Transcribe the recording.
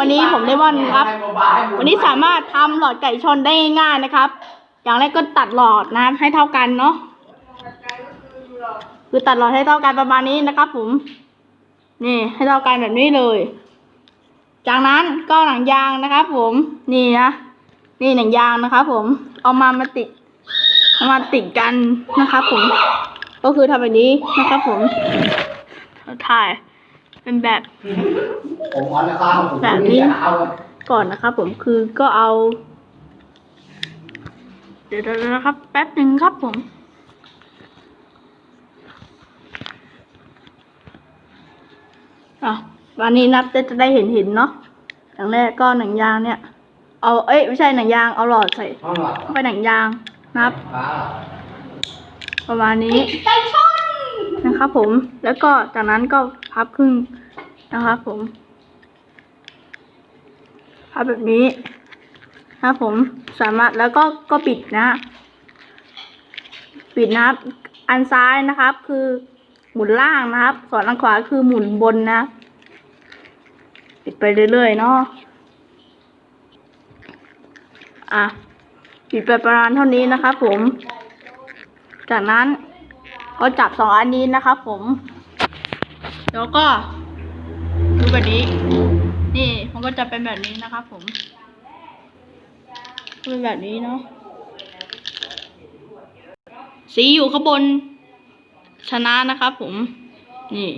วันนี้ผมได้วันครับ วันนี้สามารถทำหลอดไก่ชนได้ง่ายๆนะครับ อย่างแรกก็ตัดหลอดนะให้เท่ากันเนาะคือตัดหลอดให้เท่ากันประมาณนี้นะครับ ผม นี่ ให้เท่ากันแบบนี้เลย จากนั้นก็หนังยางนะครับ ผมนี่นะนี่หนังยางนะครับ ผม เอามามาติดเอามาติดกันนะครับ ผม ก็คือทำแบบนี้นะครับ ผมถ่าย เป็นแบบผมขอนะครับผมแบบนี้เอาก่อนนะครับ ผมคือก็เอา เดี๋ยวๆนะครับ แป๊บหนึ่งครับผมอะวันนี้นับจะได้เห็นเห็นๆเนาะอย่างแรกก็หนังยางเนี่ย เอาเอ้ยไม่ใช่หนังยางเอาหลอดใส่ห้องหลับเข้าไปหนังยางนะครับฟ้าประมาณนี้ นะครับผม แล้วก็จากนั้นก็พับครึ่งนะครับผม พับแบบนี้นะครับผม สามารถแล้วก็ก็ปิดนะ ปิดนะครับ อันซ้ายนะครับ คือหมุนล่างนะครับ ส่วนอันขวาคือหมุนบนนะ ปิดไปเรื่อยๆเนาะ อะ ปิดไปประมาณเท่านี้นะครับผม จากนั้น เราจับสองอันนี้นะครับผมแล้วก็ดูแบบนี้ นี่มันก็จะเป็นแบบนี้นะครับผมเป็นแบบนี้เนาะสีอยู่ข้างบนชนะนะครับผม นี่